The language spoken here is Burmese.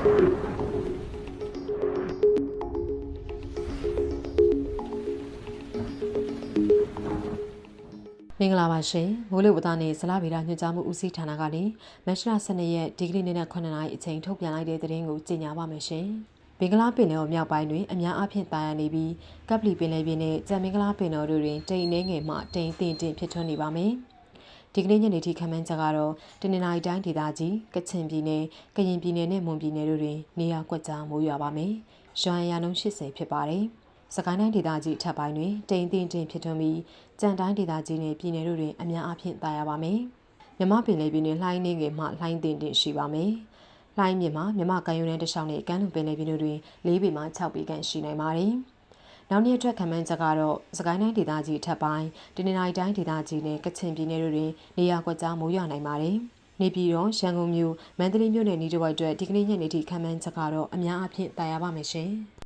မင်္ဂလာပါရှင်မိုးလေဝသနဲ့ဇလဗေဒညွှန်ကြားမှုဦးစီးဌာနကလည်းမတ်လ12ရက်ဒီကနေ့နေ့နဲ့9နာရီအချိန်ထုတ်ပြန်လိုက်တဲ့သတင်းကိုကြေညာပါမယ်ရှင်မင်္ဂလာပင်လယ်ော်မြောက်ပိုင်းတွင်အများအားဖြင့်တာယာနေပြီးကပ်ပလီပင်လယ်ပြင်နဲ့ကြံမင်္ဂလာပင်တော်တို့တွင်တိမ်နှဲငယ်မှတိမ်တင့်တင့်ဖြစ်ထွန်းနေပါမယ်။ ဒီကနေ့ညနေထိခန့်မှန်းချက်ကတော့တနင်္လာရီတိုင်းဒေသကြီးကချင်ပြည်နယ်ကရင်ပြည်နယ်နဲ့မွန်ပြည်နယ်တို့တွင်နေရာကွက်ကြားမိုးရွာပါမယ်။ရွာရံနှုန်း80ဖြစ်ပါတယ်။စကိုင်းတိုင်းဒေသကြီးထပ်ပိုင်းတွင်တိမ်တင်တင်ဖြစ်ထွန်းပြီးကြံတိုင်းဒေသကြီးနဲ့ပြည်နယ်တို့တွင်အများအပြားတာယာပါမယ်။မြမပင်လေပြည်နယ်လှိုင်းနေငယ်မှလှိုင်းတင်တင်ရှိပါမယ်။လှိုင်းမြစ်မှာမြမကံရုံးတန်းတစ်လျှောက်နဲ့ကမ်းလွန်ပင်လေပြည်တို့တွင်၄ပေမှ6ပေခန့်ရှိနိုင်ပါတယ်။ နောက်နေ့အတွက်ခံမှန်းချက်ကတော့စကိုင်းတိုင်းဒေသကြီးထပ်ပိုင်းတနင်္လာရီတိုင်းဒေသကြီးနဲ့ကချင်ပြည်နယ်တို့တွင်နေရာကွက်ကြားမိုးရွာနိုင်ပါတယ်။နေပြည်တော်ရန်ကုန်မြို့မန္တလေးမြို့နယ်ဤတစ်ဝိုက်အတွက်ဒီကနေ့ညနေထိခံမှန်းချက်ကတော့အများအပြားတာယာပါမယ်ရှင်။